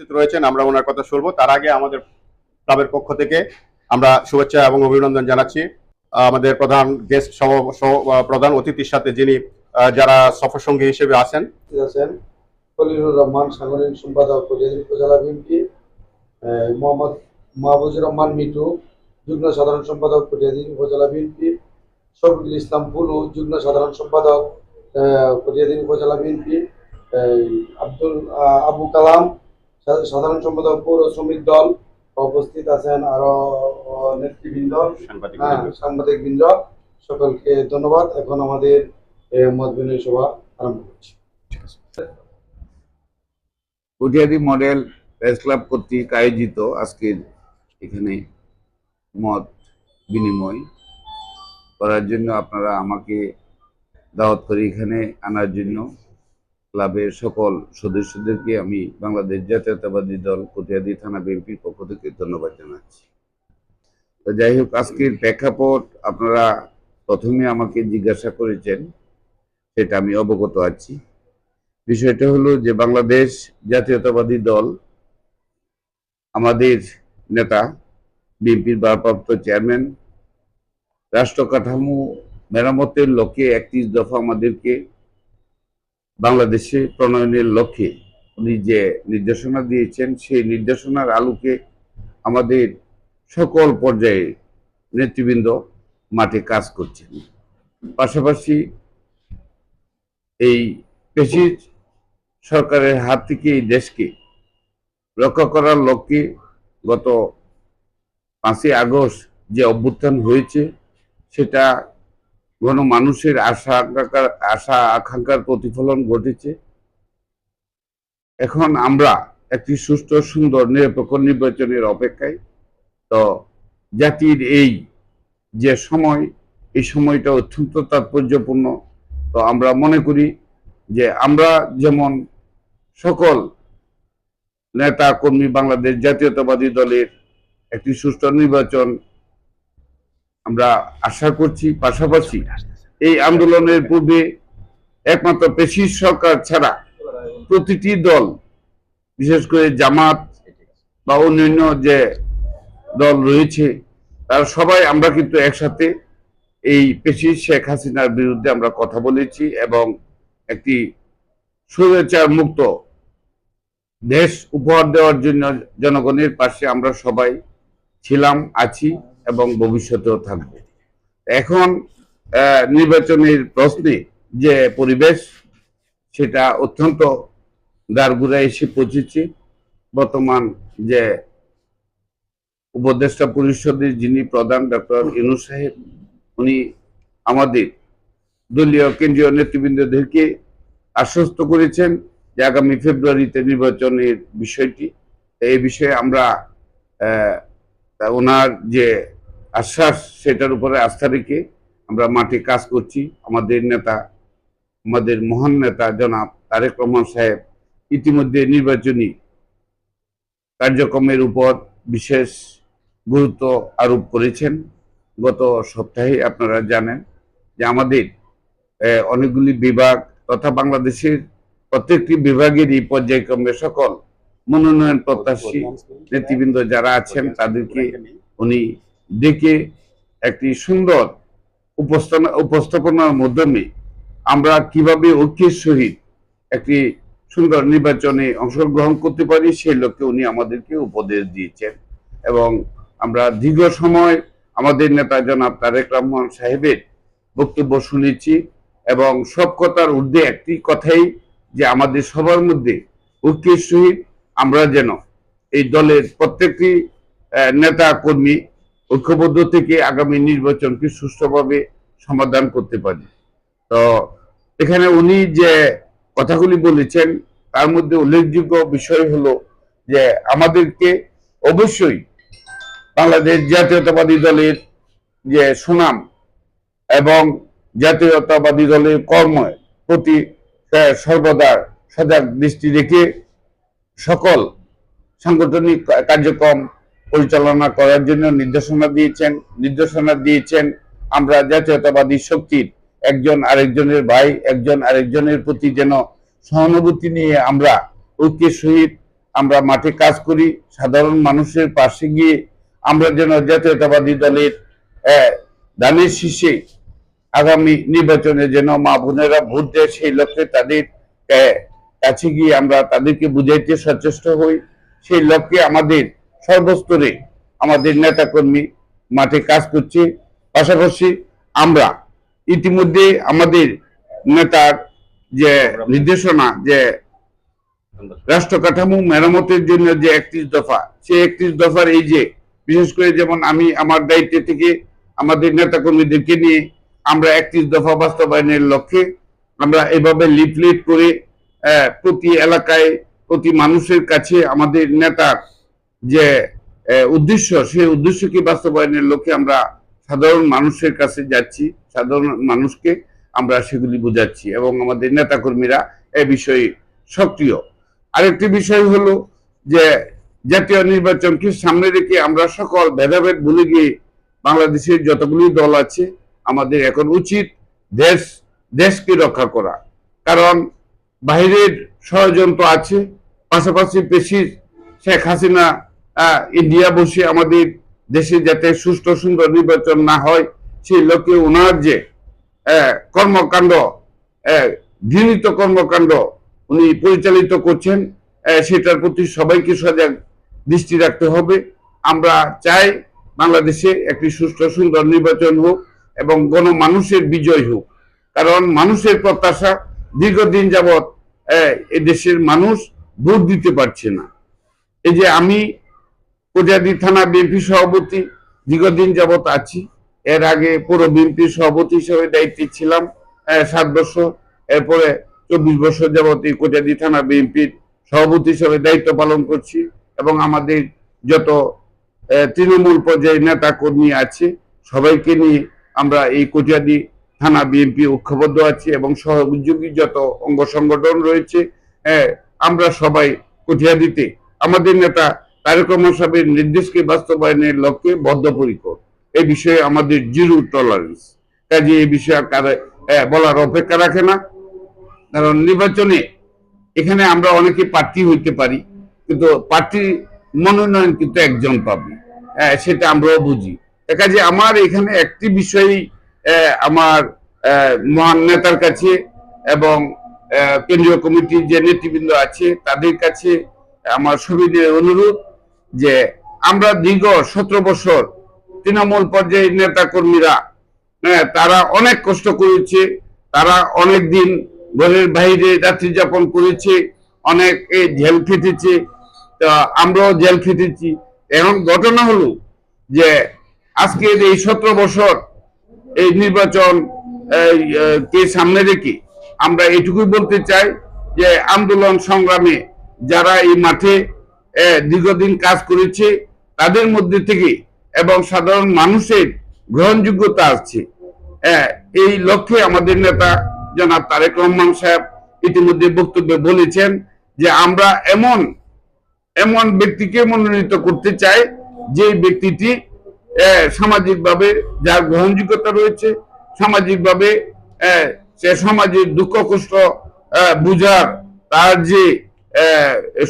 রয়েছেন, আমরা ওনার কথা শুনব। তার আগে আমাদের ক্লাবের পক্ষ থেকে আমরা শুভেচ্ছা এবং অভিনন্দন জানাচ্ছি। আমাদের প্রধান গেস্ট প্রধান অতিথির সাথে যিনি যারা সফর সঙ্গী হিসেবে আছেন। রহমান সম্পাদক উপজেলা রহমান সাধারণ সম্পাদক উপজেলা ইসলাম সাধারণ সম্পাদক উপজেলা আব্দুল আবু কালাম সাধারণ সম্পাদক পৌর শ্রমিক দল উপস্থিত আছেন আরও নেতৃবৃন্দ সাংবাদিক হ্যাঁ বৃন্দ। সকলকে ধন্যবাদ। এখন আমাদের মত বিনিময় সভা আরম্ভ করছি। কটিয়াদি মডেল প্রেস ক্লাব কর্তৃক আয়োজিত আজকের এখানে মত বিনিময় করার জন্য আপনারা আমাকে দাওয়াত করে এখানে আনার জন্য ক্লাবের সকল সদস্যদেরকে আমি বাংলাদেশ জাতীয়তাবাদী দল কটিয়াদি থানা বিএনপির পক্ষ থেকে ধন্যবাদ জানাচ্ছি। তো যাই হোক, আজকের প্রেক্ষাপট আপনারা প্রথমে আমাকে জিজ্ঞাসা করেছেন, সেটা আমি অবগত আছি। বিষয়টা হলো যে বাংলাদেশ জাতীয়তাবাদী দল, আমাদের নেতা, বিএনপির ভারপ্রাপ্ত চেয়ারম্যান, রাষ্ট্র কাঠামো মেরামতের লক্ষ্যে একত্রিশ দফা আমাদেরকে বাংলাদেশে প্রণয়নের লক্ষ্যে উনি যে নির্দেশনা দিয়েছেন, সেই নির্দেশনার আলোকে আমাদের সকল পর্যায়ে নেতৃবৃন্দ মাঠে কাজ করছেন। পাশাপাশি এই পেশির সরকারের হাত থেকে এই দেশকে রক্ষা করার লক্ষ্যে গত পাঁচই আগস্ট যে অভ্যুত্থান হয়েছে, সেটা ঘন মানুষের আশা আকাঙ্ক্ষার আশা আকাঙ্ক্ষার প্রতিফলন ঘটেছে? এখন আমরা একটি সুষ্ঠু, সুন্দর, নিরপেক্ষ নির্বাচনের অপেক্ষায়। তো জাতির এই যে সময়, এই সময়টা অত্যন্ত তাৎপর্যপূর্ণ। তো আমরা মনে করি যে আমরা যেমন সকল নেতা কর্মী বাংলাদেশ জাতীয়তাবাদী দলের একটি সুষ্ঠু নির্বাচন আমরা আশা করছি, পাশাপাশি এই আন্দোলনের পূর্বে একমাত্র পেশির সরকার ছাড়া প্রতিটি দল, বিশেষ করে জামাত বা অন্যান্য যে দল রয়েছে, তারা সবাই আমরা কিন্তু একসাথে এই পেশি শেখ হাসিনার বিরুদ্ধে আমরা কথা বলেছি এবং একটি স্বৈরাচার মুক্ত দেশ উপহার দেওয়ার জন্য জনগণের পাশে আমরা সবাই ছিলাম, আছি। এবং ভবিষ্যতেও থাকবে। এখন নির্বাচনের প্রশ্নে যে পরিবেশ, সেটা অত্যন্ত দাঁড়গুড়া এসে পৌঁছেছে। বর্তমান যে উপদেষ্টা পরিষদের যিনি প্রধান ডক্টর ইনু সাহেব, উনি আমাদের দলীয় কেন্দ্রীয় নেতৃবৃন্দদেরকে আশ্বস্ত করেছেন যে আগামী ফেব্রুয়ারিতে নির্বাচনের বিষয়টি। এই বিষয়ে আমরা ওনার যে আশ্বাস সেটার উপরে আস্থা রেখে আমরা মাঠে কাজ করছি। আমাদের নেতা আমাদের মহান নেতা জনাব তারেক রহমান সাহেব ইতিমধ্যে নির্বাচনী কার্যক্রমের উপর বিশেষ গুরুত্ব আরোপ করেছেন। গত সপ্তাহে আপনারা জানেন যে আমাদের অনেকগুলি বিভাগ তথা বাংলাদেশের প্রত্যেকটি বিভাগেরই পর্যায়ক্রমে সকল মনোনয়ন প্রত্যাশী নেতৃবৃন্দ যারা আছেন তাদেরকে উনি ডেকে একটি সুন্দর উপস্থাপনা, উপস্থাপনার মাধ্যমে আমরা কীভাবে ঐক্যের সহিত একটি সুন্দর নির্বাচনে অংশগ্রহণ করতে পারি, সেই লক্ষ্যে উনি আমাদেরকে উপদেশ দিয়েছেন। এবং আমরা দীর্ঘ সময় আমাদের নেতা জনাব তারেক রহমান সাহেবের বক্তব্য শুনেছি এবং সব কথার ঊর্ধ্বে একটি কথাই যে আমাদের সবার মধ্যে ঐক্যের সহিত আমরা যেন এই দলের প্রত্যেকটি নেতা কর্মী ঐক্যবদ্ধ থেকে আগামী নির্বাচনকে সুষ্ঠুভাবে সমাধান করতে পারি। তো এখানে উনি যে কথাগুলি বলেছেন, তার মধ্যে উল্লেখযোগ্য বিষয় হলো যে আমাদেরকে অবশ্যই বাংলাদেশ জাতীয়তাবাদী দলের যে সুনাম এবং জাতীয়তাবাদী দলের কর্ম প্রতি সর্বদা সজাগ দৃষ্টি রেখে সকল সাংগঠনিক কার্যক্রম পরিচালনা করার জন্য নির্দেশনা দিয়েছেন। নির্দেশনা দিয়েছেন আমরা জাতীয়তাবাদী শক্তির একজন আরেকজনের ভাই, একজন আরেকজনের প্রতি যেন সহানুভূতি নিয়ে আমরা ঐক্যের সহিত আমরা মাঠে কাজ করি, সাধারণ মানুষের পাশে গিয়ে আমরা যেন জাতীয়তাবাদী দলের দানের শীর্ষে আগামী নির্বাচনে যেন মা বোনেরা ভোট দেয় সেই লক্ষ্যে তাদের কাছে গিয়ে আমরা তাদেরকে বুঝাইতে সচেষ্ট হই। সেই লক্ষ্যে আমাদের সর্বস্তরে আমাদের নেতাকর্মী মাঠে কাজ করছে। পাশাপাশি আমরা ইতিমধ্যে আমাদের নেতার যে নির্দেশনা, যে রাষ্ট্র কাঠামো মেরামতের জন্য যে একত্রিশ দফা, সেই একত্রিশ দফার এই যে, বিশেষ করে যেমন আমি আমার দায়িত্ব থেকে আমাদের নেতাকর্মীদেরকে নিয়ে আমরা একত্রিশ দফা বাস্তবায়নের লক্ষ্যে আমরা এভাবে লিফলেট করে প্রতি এলাকায় প্রতি মানুষের কাছে আমাদের নেতার যে উদ্দেশ্য, সেই উদ্দেশ্যকে বাস্তবায়নের লক্ষ্যে আমরা সাধারণ মানুষের কাছে যাচ্ছি, সাধারণ মানুষকে আমরা সেগুলি বোঝাচ্ছি এবং আমাদের নেতাকর্মীরা এ বিষয়ে সক্রিয়। আরেকটি বিষয় হলো যে, জাতীয় নির্বাচনকে সামনে রেখে আমরা সকল ভেদাভেদ ভুলে গিয়ে বাংলাদেশের যতগুলি দল আছে, আমাদের এখন উচিত দেশ, দেশকে রক্ষা করা। কারণ বাহিরের ষড়যন্ত্র আছে, পাশাপাশি পেশির শেখ হাসিনা ইন্ডিয়া বসে আমাদের দেশে যাতে সুষ্ঠু, সুন্দর নির্বাচন না হয়, সেই লক্ষ্যে ওনার যে কর্মকাণ্ড ঘৃণিত কর্মকাণ্ড উনি পরিচালিত করছেন সেটার প্রতি সবাইকে সজাগ দৃষ্টি রাখতে হবে। আমরা চাই বাংলাদেশে একটি সুষ্ঠু, সুন্দর নির্বাচন হোক এবং গণমানুষের বিজয় হোক। কারণ মানুষের প্রত্যাশা দীর্ঘদিন যাবৎ এ দেশের মানুষ ভোট দিতে পারছে না। এই যে আমি কোজাদি থানা বিএনপি সভাপতি দীর্ঘদিন যাবৎ আছি। এর আগে পুরো বিএনপি সভাপতি হিসেবে দায়িত্বে ছিলাম সাত বছর। এরপরে চব্বিশ বছর যাবৎ এই কোজাদি থানা বিএনপির সভাপতি হিসেবে দায়িত্ব পালন করছি এবং আমাদের যত তৃণমূল পর্যায়ে নেতা কর্মী আছে, সবাইকে নিয়ে আমরা এই কোটিয়াদি থানা বিএনপি ঐক্যবদ্ধ আছি এবং সহযোগী যত অঙ্গ সংগঠন রয়েছে আমরা সবাই কোটিয়াদিতে আমাদের নেতা তারেক নির্দেশকে বাস্তবায়নের লক্ষ্যে বদ্ধপরিকর। এই বিষয়ে আমাদের জিরো টলারেন্স কাজে এই বিষয়ে আর বলার অপেক্ষা রাখে না। কারণ নির্বাচনে এখানে আমরা অনেকে প্রার্থী হইতে পারি, কিন্তু প্রার্থী মনোনয়ন কিন্তু একজন পাবে। সেটা আমরাও বুঝি। কাজে আমার এখানে একটি বিষয়ই আমার মহান নেতার কাছে এবং কেন্দ্রীয় কমিটির যে নেতৃবৃন্দ আছে, তাদের কাছে আমার সবিনয় অনুরোধ। যে আমরা দীর্ঘ সতেরো বছর তৃণমূল পর্যায়ের নেতা কর্মীরা হ্যাঁ, তারা অনেক কষ্ট করেছে তারা অনেক দিন ঘরের বাইরে রাত্রি যাপন করেছে অনেক জেল খেটেছে তা আমরাও জেল খেটেছি এখন ঘটনা হলো যে আজকের এই সতেরো বছর এই নির্বাচন কে সামনে রেখে আমরা এটুকুই বলতে চাই যে আন্দোলন সংগ্রামে যারা এই মাঠে দীর্ঘদিন কাজ করেছে, তাদের মধ্যে থেকে এবং সাধারণ মানুষের গ্রহণযোগ্যতা আসছে। এই লক্ষ্যে আমাদের নেতা জনাব তারেক রহমান সাহেব ইতিমধ্যে বক্তব্যে বলেছেন যে আমরা এমন এমন ব্যক্তিকে মনোনীত করতে চাই যে ব্যক্তিটি সামাজিকভাবে যার গ্রহণযোগ্যতা রয়েছে, সামাজিকভাবে সে সমাজের দুঃখ, কষ্ট বুঝার, তার যে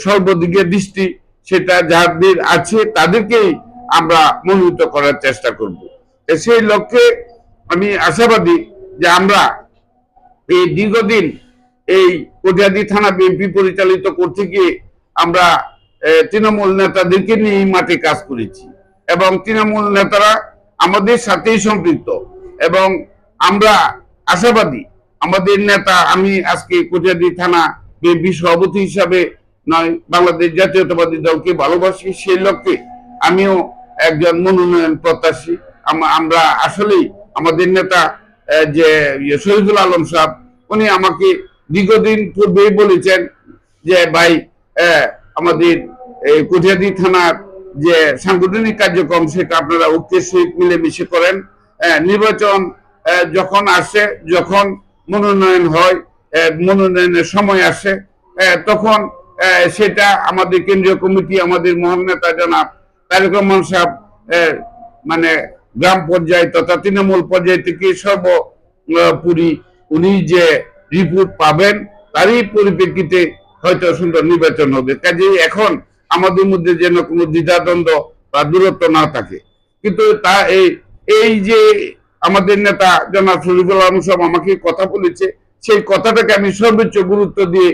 সর্বদিকে দৃষ্টি সেটা যাদের আছে তাদেরকেই আমরা মনোনীত করার চেষ্টা করব। সেই লক্ষ্যে আমি আশাবাদী যে আমরা এই দীর্ঘদিন এই কটিয়াদি থানা বিএনপি পরিচালিত করতে গিয়ে আমরা তৃণমূল নেতাদেরকে নিয়ে এই মাঠে কাজ করেছি। এবং তৃণমূল নেতারা আমাদের সাথেই সম্পৃক্ত। এবং আমরা আশাবাদী, আমাদের নেতা, আমি আজকে কটিয়াদি থানা বিএনপি সভাপতি হিসাবে নয়, বাংলাদেশ জাতীয়তাবাদী দলকে ভালোবাসি সেই লক্ষ্যে আমিও একজন মনোনয়ন প্রত্যাশী। আম- আমরা আসলেই আমাদের নেতা যে ইয়ে শহীদুল আলম সাহেব, উনি আমাকে দীর্ঘদিন পূর্বেই বলেছেন যে, ভাই আমাদের এই কটিয়াদি থানার যে সাংগঠনিক কার্যক্রম, সেটা আপনারা ঐক্যের সহিত মিলেমিশে করেন। নির্বাচন যখন আসে, যখন মনোনয়ন হয় মনোনয়নের সময় আসে তখন সেটা আমাদের কেন্দ্রীয় কমিটি, আমাদের মহান নেতা জনাব তারেক রহমান সাহেব মানে গ্রাম পর্যায়ে তথা তৃণমূল পর্যায় থেকে সর্বোপরি উনি যে রিপোর্ট পাবেন, তারই পরিপ্রেক্ষিতে হয়তো সুন্দর নির্বাচন হবে। কাজে এখন আমাদের মধ্যে যেন কোনো দ্বিধাদ্বন্দ্ব বা দূরত্ব না থাকে। কিন্তু তা এই এই যে আমাদের নেতা জনাব শরীফুল আলম সাহেব আমাকে কথা বলেছে, সেই কথাটাকে আমি সর্বোচ্চ গুরুত্ব দিয়ে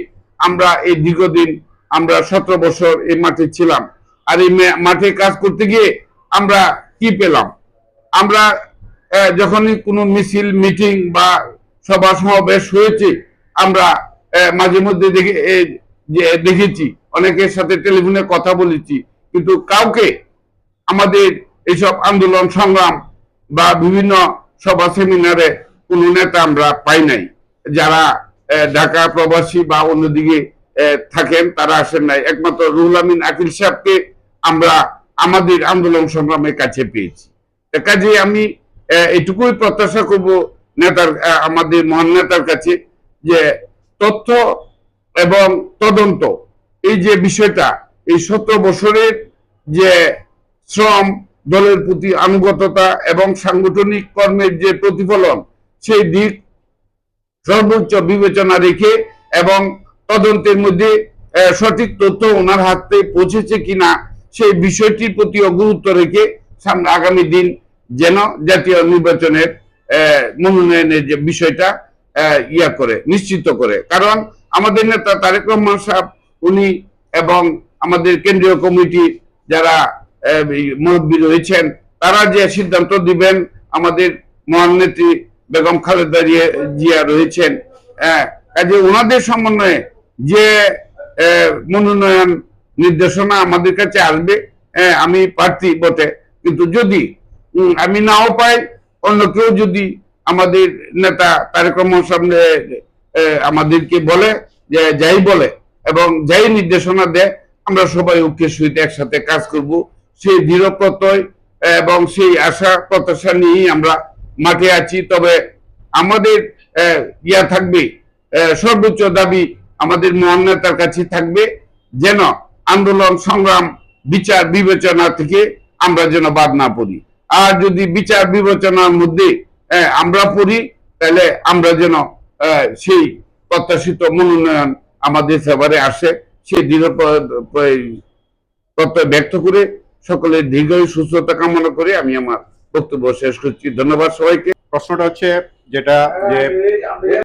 আমরা এই দীর্ঘদিন আমরা সতেরো বছর এই মাঠে ছিলাম। আর এই মাঠে কাজ করতে গিয়ে আমরা কি পেলাম? আমরা যখনই কোনো মিছিল, মিটিং বা সভা সমাবেশ হয়েছে, আমরা মাঝে মধ্যে দেখে দেখেছি, অনেকের সাথে টেলিফোনে কথা বলেছি। কিন্তু কাউকে আমাদের এইসব আন্দোলন, সংগ্রাম বা বিভিন্ন সভা, সেমিনারে কোনো নেতা আমরা পাই নাই। যারা ঢাকা প্রবাসী বা অন্যদিকে থাকেন, তারা আসেন নাই। একমাত্র রুহুল আমিন, আকিল সাহেবকে আমরা আমাদের আন্দোলন সংগ্রামের কাছে পেয়েছি। কাজে আমি এটুকুই প্রত্যাশা করব নেতার আমাদের মহান নেতার কাছে যে তথ্য এবং তদন্ত, এই যে বিষয়টা, এই সতেরো বছরের যে শ্রম দলের প্রতি আনুগততা এবং সাংগঠনিক কর্মের যে প্রতিফলন, সেই দিক সর্বোচ্চ বিবেচনা রেখে এবং তদন্তের মধ্যে সঠিক তথ্য ওনার হাতে পৌঁছেছে কিনা সেই বিষয়টির প্রতিও গুরুত্ব রেখে সামনে আগামী দিন যেন জাতীয় নির্বাচনের মনোনয়নের যে বিষয়টা ইয়া করে, নিশ্চিত করে। কারণ আমাদের নেতা তারেক রহমান সাহেব, উনি এবং আমাদের কেন্দ্রীয় কমিটি যারা মুরব্বী রয়েছেন, তারা যে সিদ্ধান্ত দিবেন আমাদের মহান নেত্রী বেগম খালেদা জিয়া- রয়েছেন। হ্যাঁ কাজে ওনাদের সমন্বয়ে যে মনোনয়ন নির্দেশনা আমাদের কাছে আসবে আমি প্রার্থী বটে। কিন্তু যদি আমি নাও পাই, অন্য কেউ যদি আমাদের নেতা রহমান সামনে আমাদেরকে বলে, যে যাই বলে এবং যাই নির্দেশনা দেয়, আমরা সবাই ঐক্যের সহিত একসাথে কাজ করব। সেই দৃঢ় প্রত্যয় এবং সেই আশা, প্রত্যাশা নিয়েই আমরা মাঠে আছি, তবে আমাদের ইয়া থাকবে সর্বোচ্চ দাবি আমাদের মহান নেতার কাছে থাকবে, যেন আন্দোলন, সংগ্রাম, বিচার, বিবেচনা থেকে আমরা যেন বাদ না পড়ি। আর যদি বিচার, বিবেচনার মধ্যে আমরা পড়ি, তাহলে আমরা যেন সেই প্রত্যাশিত মনোনয়ন আমাদের ফেভারে আসে সেই দৃঢ় ব্যক্ত করে সকলের দীর্ঘ সুস্থতা কামনা করে আমি আমার বক্তব্য শেষ করছি। ধন্যবাদ সবাইকে। প্রশ্নটা হচ্ছে যেটা যে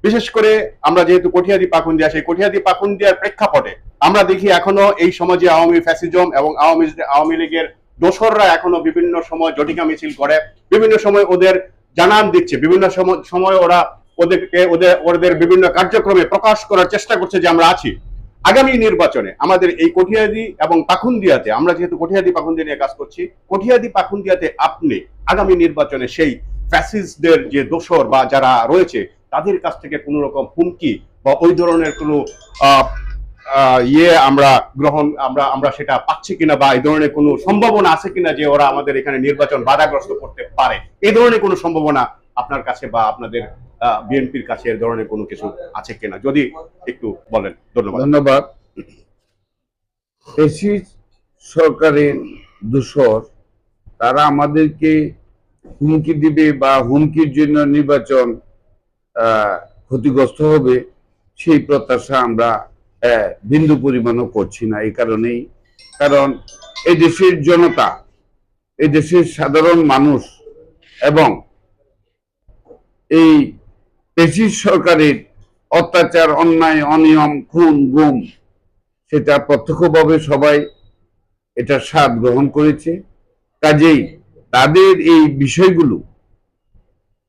বিশেষ করে আমরা যেহেতু কঠিয়াদি পাকুন্দিয়া, সেই কঠিয়াদি পাকুন্দিয়ার প্রেক্ষাপটে আমরা দেখি এখনও এই সমাজে আওয়ামী ফ্যাসিজম এবং আওয়ামী আওয়ামী লীগের দোসররা এখনও বিভিন্ন সময় জটিকা মিছিল করে, বিভিন্ন সময় ওদের জানান দিচ্ছে, বিভিন্ন সময় ওরা ওদেরকে, ওদের ওদের বিভিন্ন কার্যক্রমে প্রকাশ করার চেষ্টা করছে যে আমরা আছি। আগামী নির্বাচনে আমাদের এই কঠিয়াদি এবং পাখুন্দিয়াতে, আমরা যেহেতু কঠিয়াদি পাখুন্দিয়া নিয়ে কাজ করছি, কঠিয়াদি পাখুন্দিয়াতে আপনি আগামী নির্বাচনে সেই ফ্যাসিস্টদের যে দোসর বা যারা রয়েছে, তাদের কাছ থেকে কোনো রকম হুমকি বা ওই ধরনের কোনো ইয়ে আমরা গ্রহণ, আমরা আমরা সেটা পাচ্ছি কিনা বা এই ধরনের কোনো সম্ভাবনা আছে কিনা যে ওরা আমাদের এখানে নির্বাচন বাধাগ্রস্ত করতে পারে এই ধরনের কোনো সম্ভাবনা আপনার কাছে বা আপনাদের বিএনপির কাছে এর ধরনের কোনো কিছু আছে কিনা? যদি একটু বলেন। ধন্যবাদ। ধন্যবাদ। এসি সরকারের দূষর, তারা আমাদেরকে হুমকি দিবে বা হুমকির জন্য নির্বাচন ক্ষতিগ্রস্ত হবে, সেই প্রত্যাশা আমরা বিন্দু পরিমাণও করছি না এই কারণেই। কারণ এই দেশের জনতা এই দেশের সাধারণ মানুষ এবং এই পেশির সরকারের অত্যাচার, অন্যায়, অনিয়ম, খুন, গুম, সেটা প্রত্যক্ষভাবে সবাই এটা স্বাদ গ্রহণ করেছে। কাজেই তাদের এই বিষয়গুলো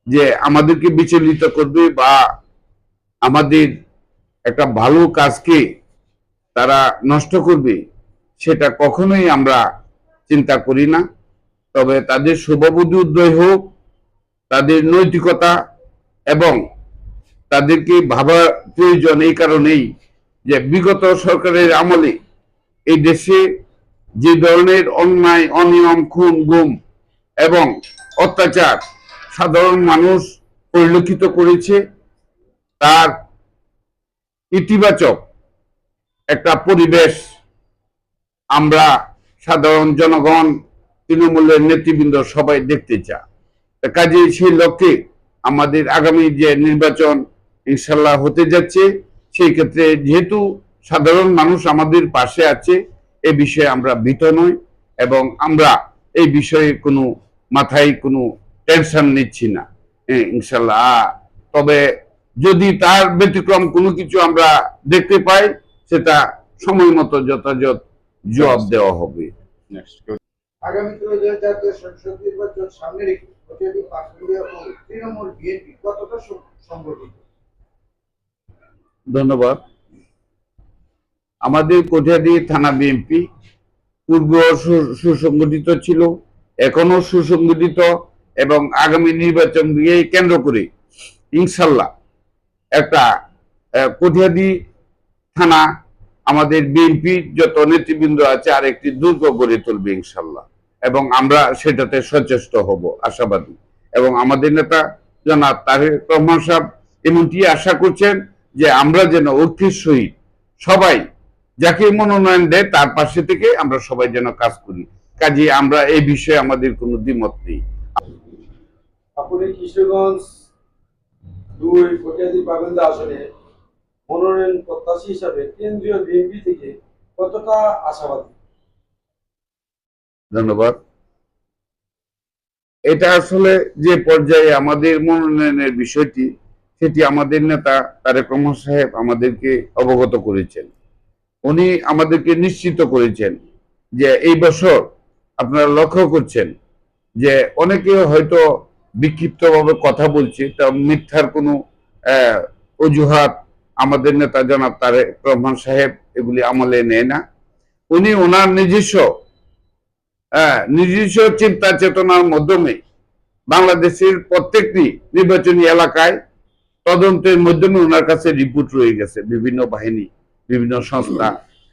যে আমাদেরকে বিচলিত করবে বা আমাদের একটা ভালো কাজকে তারা নষ্ট করবে, সেটা কখনোই আমরা চিন্তা করি না। তবে তাদের শুভবুদ্ধি উদয় হোক, তাদের নৈতিকতা এবং তাদেরকে ভাবা প্রয়োজন এই কারণেই যে বিগত সরকারের আমলে এই দেশে যে ধরনের অন্যায়, অনিয়ম, খুন, গুম এবং অত্যাচার সাধারণ মানুষ পরিলক্ষিত করেছে, তার ইতিবাচক একটা পরিবেশ আমরা সাধারণ জনগণ, তৃণমূলের নেতৃবৃন্দ সবাই দেখতে চা কাজে সেই লক্ষ্যে আমাদের আগামী যে নির্বাচন ইনশাল্লাহ হতে যাচ্ছে। সেই ক্ষেত্রে যেহেতু সাধারণ মানুষ আমাদের পাশে আছে এ বিষয়ে আমরা ভীত নই এবং আমরা এই বিষয়ে কোনো মাথায় কোনো টেনশন নিচ্ছি না ইনশাল্লাহ। তবে যদি তার ব্যতিক্রম কোনো কিছু আমরা দেখতে পাই সেটা সময় মতো যথাযথ জবাব দেওয়া হবে। নেক্সট আগামীতে যে জাতীয় সংসদ নির্বাচন সামনে রেখে তৃণমূল বিএনপি কতটা সংগঠিত? ধন্যবাদ। আমাদের কোঠিয়াদি থানা বিএনপি পূর্ব সুসংগঠিত ছিল, এখনও সুসংগঠিত এবং আগামী নির্বাচন দিয়ে কেন্দ্র করে ইনশাল্লাহ একটা কোঠিয়াদি থানা আমাদের বিএনপি যত নেতৃবৃন্দ আছে আর একটি দুর্গ গড়ে তুলবে ইনশাল্লাহ এবং আমরা সেটাতে সচেষ্ট হব আশাবাদী। এবং আমাদের নেতা জনাব তারেক রহমান সাহেব এমনটি আশা করছেন যে আমরা যেন ঐক্যের সহিত সবাই যাকে মনোনয়ন দেয় তার পাশে থেকে আমরা সবাই যেন কাজ করি। কাজে আমরা এই বিষয়ে আমাদের কোনো দ্বিমত নেই। আপনি কিশোরগঞ্জ দুই পাবেন্দা আসনে মনোনয়ন প্রত্যাশী হিসাবে কেন্দ্রীয় বিএনপি থেকে কতটা আশাবাদী? ধন্যবাদ। এটা আসলে যে পর্যায়ে আমাদের মনোনয়নের বিষয়টি সেটি আমাদের নেতা তারেক রহমান সাহেব আমাদেরকে অবগত করেছেন। উনি আমাদেরকে নিশ্চিত করেছেন যে এই বছর আপনারা লক্ষ্য করছেন যে অনেকে হয়তো বিক্ষিপ্তভাবে কথা বলছে, তা মিথ্যার কোনো অজুহাত আমাদের নেতা জনাব তারেক রহমান সাহেব এগুলি আমলে নেয় না। উনি ওনার নিজস্ব নিজস্ব চিন্তা চেতনার মাধ্যমে বাংলাদেশের প্রত্যেকটি নির্বাচনী এলাকায় তদন্তের মাধ্যমে ওনার কাছে রিপোর্ট রয়ে গেছে। বিভিন্ন বাহিনী, বিভিন্ন সংস্থা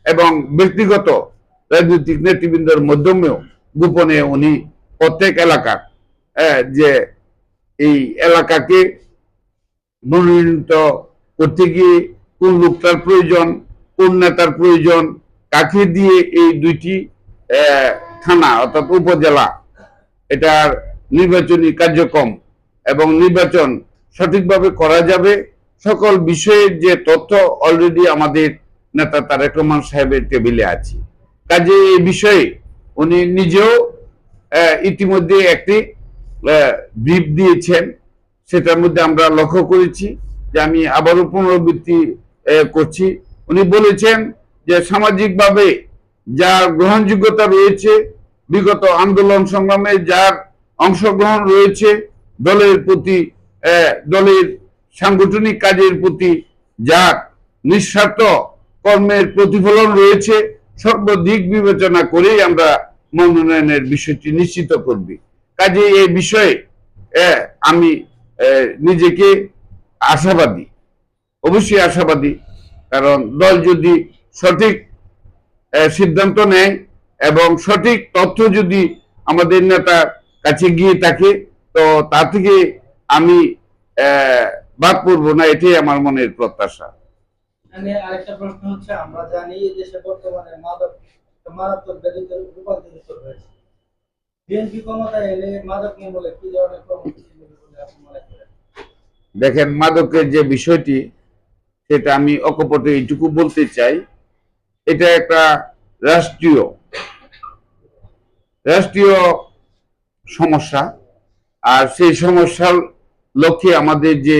এবং ব্যক্তিগত রাজনৈতিক নেতৃবৃন্দের মাধ্যমেও গোপনে উনি প্রত্যেক এলাকার যে এই এলাকাকে মনোনীত করতে গিয়ে কোন লোকটার প্রয়োজন, কোন নেতার প্রয়োজন, কাকে দিয়ে এই দুইটি থানা অর্থাৎ উপজেলা এটার নির্বাচনী কার্যক্রম এবং নির্বাচন সঠিকভাবে করা যাবে। সকল বিষয়ের যে তথ্য অলরেডি আমাদের নেতা তারেক রহমান সাহেবের টেবিলে আছে। কাজে এই বিষয়ে উনি নিজেও ইতিমধ্যে একটি ব্রিফ দিয়েছেন। সেটার মধ্যে আমরা লক্ষ্য করেছি যে আমি আবারও পুনরাবৃত্তি করছি। উনি বলেছেন যে সামাজিকভাবে যার গ্রহণযোগ্যতা রয়েছে, বিগত আন্দোলন সংগ্রামে যার অংশগ্রহণ রয়েছে, দলের প্রতি দলের সাংগঠনিক কাজের প্রতি যার নিঃস্বার্থ কর্মের প্রতিফলন রয়েছে, সর্বদিক বিবেচনা করেই আমরা মনোনয়নের বিষয়টি নিশ্চিত করবি। কাজে এই বিষয়ে আমি নিজেকে আশাবাদী, অবশ্যই আশাবাদী, কারণ দল যদি সঠিক সিদ্ধান্ত নেয় এবং সঠিক তথ্য যদি আমাদের নেতার কাছে গিয়ে থাকে, তো তা থেকে আমি আহ, বাদ পড়ব না এটাই আমার মনের প্রত্যাশা। আরেকটা প্রশ্ন হচ্ছে আমরা জানি দেশে বর্তমানে মাদক মারাত্মক ব্যাধিতে রূপান্তরিত হয়েছে। বিএনপি ক্ষমতায় এলে মাদক নির্মূলে কি ধরনের কর্মসূচি নেবে বলে আপনি করেন? দেখেন মাদকের যে বিষয়টি সেটা আমি অকপটে এইটুকু বলতে চাই। এটা একটা রাষ্ট্রীয় রাষ্ট্রীয় সমস্যা। আর সেই সমস্যার লক্ষ্যে আমাদের যে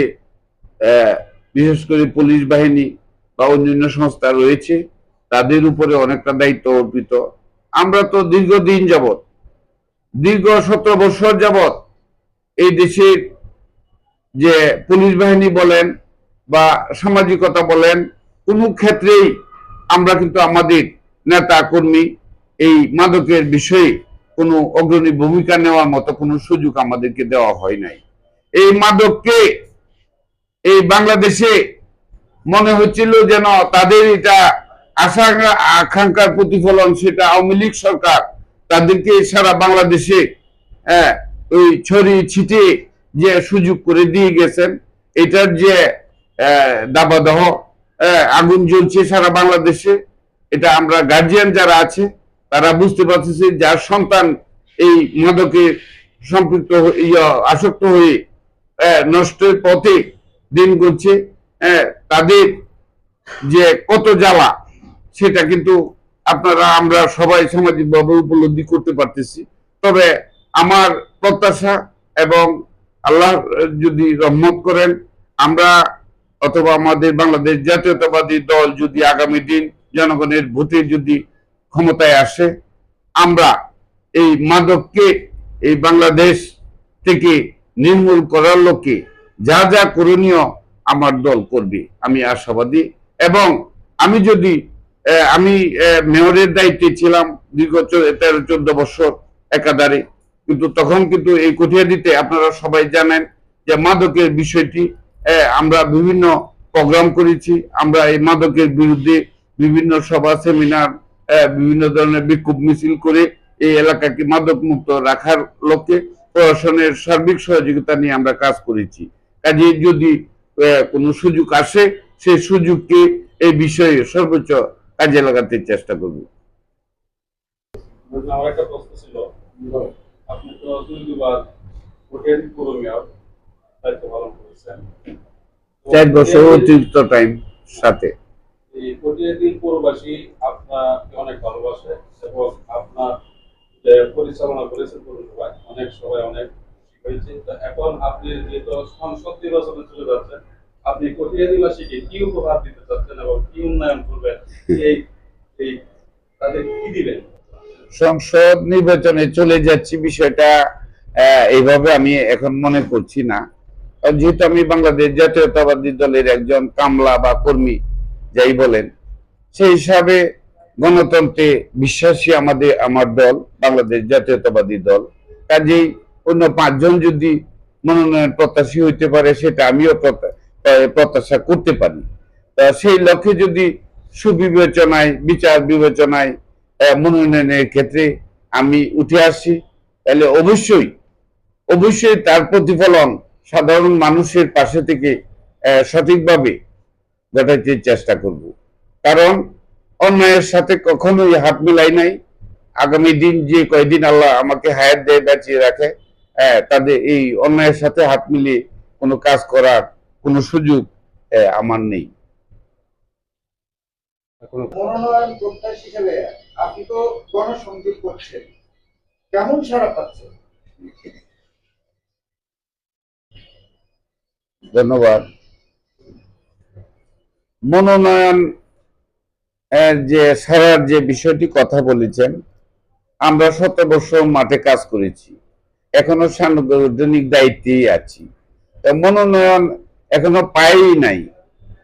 বিশেষ করে পুলিশ বাহিনী বা অন্যান্য সংস্থা রয়েছে, তাদের উপরে অনেকটা দায়িত্ব অর্পিত। আমরা তো দীর্ঘদিন যাবৎ, দীর্ঘ সতেরো বছর যাবৎ এই দেশের যে পুলিশ বাহিনী বলেন বা সামাজিকতা বলেন, কোনো ক্ষেত্রেই আমরা কিন্তু আমাদের নেতা কর্মী এই মাদকের বিষয়ে কোনো অগ্রণী ভূমিকা নেওয়ার মতো কোনো সুযোগ আমাদেরকে দেওয়া হয় নাই। এই মাদককে এই বাংলাদেশে মনে হচ্ছিল যেন তাদের এটা আশা আকাঙ্ক্ষার প্রতিফলন, সেটা আওয়ামী লীগ সরকার তাদেরকে সারা বাংলাদেশে হ্যাঁ ওই ছড়িয়ে ছিটিয়ে যে সুযোগ করে দিয়ে গেছেন, এটার যে দাবাদহ আগুন জ্বলছে সারা বাংলাদেশে, এটা আমরা গার্জিয়ান যারা আছে, তারা বুঝতে পারতেছে যার সন্তান এই মাদকে সম্পৃক্ত আসক্ত হয়ে নষ্টের পথে দিন করছে তাদের যে কত জ্বালা, সেটা কিন্তু আপনারা, আমরা সবাই সামাজিকভাবে উপলব্ধি করতে পারতেছি। তবে আমার প্রত্যাশা এবং আল্লাহ যদি রহমত করেন, আমরা অথবা আমাদের বাংলাদেশ জাতীয়তাবাদী দল যদি আগামী দিন জনগণের ভোটে যদি ক্ষমতায় আসে, আমরা এই মাদককে, এই বাংলাদেশ থেকে নির্মূল করার লক্ষ্যে যা যা করণীয় আমার দল করবে, আমি আশাবাদী। এবং আমি যদি আমি মেয়রের দায়িত্বে ছিলাম দীর্ঘ তেরো, চোদ্দ বছর একাধারে। কিন্তু তখন কিন্তু এই কঠিয়াদিতে আপনারা সবাই জানেন যে মাদকের বিষয়টি আমরা বিভিন্ন প্রোগ্রাম করেছি। আমরা এই মাদকের বিরুদ্ধে বিভিন্ন সভা, সেমিনার বিভিন্ন ধরনের বিক্ষোভ মিছিল করে এই এলাকাকে মাদক মুক্ত রাখার লক্ষ্যে প্রশাসনের সার্বিক সহযোগিতা নিয়ে আমরা কাজ করেছি। কাজে যদি কোনো সুযোগ আসে সেই সুযোগকে এই বিষয়ে সর্বোচ্চ কাজে লাগাতে চেষ্টা করব। আমার একটা প্রশ্ন ছিল। আপনি তো দুই দুবার ভোটের দায়িত্ব পালন করেছেন। চার বছর অতিরিক্ত টাইম সাথে। এই পৌরবাসী আপনাকে অনেক ভালোবাসে এবং আপনার পরিচালনা করেছেন পৌরসভায় অনেক সবাই অনেক হয়েছে। এখন আপনি যেহেতু সংসদ নির্বাচনে চলে যাচ্ছেন আপনি কটিয়াদিবাসীকে কি উপহার দিতে চাচ্ছেন এবং কি উন্নয়ন করবেন, এই এই তাদের কি দিবেন? সংসদ নির্বাচনে চলে যাচ্ছি বিষয়টা এইভাবে আমি এখন মনে করছি না। যেহেতু আমি বাংলাদেশ জাতীয়তাবাদী দলের একজন কামলা বা কর্মী, যাই বলেন, সেই হিসাবে গণতন্ত্রে বিশ্বাসী আমাদের, আমার দল, বাংলাদেশ জাতীয়তাবাদী দল। কাজেই অন্য পাঁচজন যদি মনোনয়ন প্রত্যাশী হইতে পারে, সেটা আমিও প্রত্যাশা করতে পারি। সেই লক্ষ্যে যদি সুবিবেচনায়, বিচার বিবেচনায় মনোনয়নের ক্ষেত্রে আমি উঠে আসি, তাহলে অবশ্যই অবশ্যই তার প্রতিফলন সাধারণ মানুষের পাশে থেকে সঠিকভাবে ঘটাইতে চেষ্টা করব। কারণ অন্যায়ের সাথে কখনোই হাত মিলাই নাই। আগামী দিন যে কয়দিন আল্লাহ আমাকে হায়াত দেয় বাঁচিয়ে রাখে আহ, তাদের এই অন্যায়ের সাথে হাত মিলিয়ে কোনো কাজ করার কোনো সুযোগ আমার নেই। মনোনয়ন আপনি তো গণসংযোগ করছেন। কেমন সারা পাচ্ছেন? ধন্যবাদ। মনোনয়ন এর যে সারার যে বিষয়টি কথা বলেছেন, আমরা শত বছর মাঠে কাজ করেছি। এখনও সাংগঠনিক দায়িত্বেই আছি। মনোনয়ন এখনও পাই নাই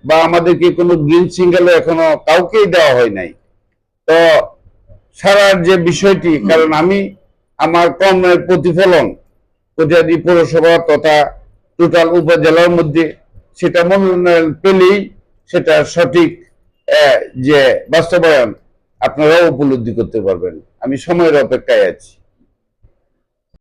বা আমাদেরকে কোনো গ্রিন সিঙ্গেলও এখনও কাউকেই দেওয়া হয় নাই। তো সারার যে বিষয়টি, কারণ আমি আমার কর্মের প্রতিফলন কটিয়াদি পৌরসভা তথা টোটাল উপজেলার মধ্যে সেটা মনোনয়ন পেলেই সেটা সঠিক যে বাস্তবায়ন আপনারাও উপলব্ধি করতে পারবেন। আমি সময়ের অপেক্ষায় আছি।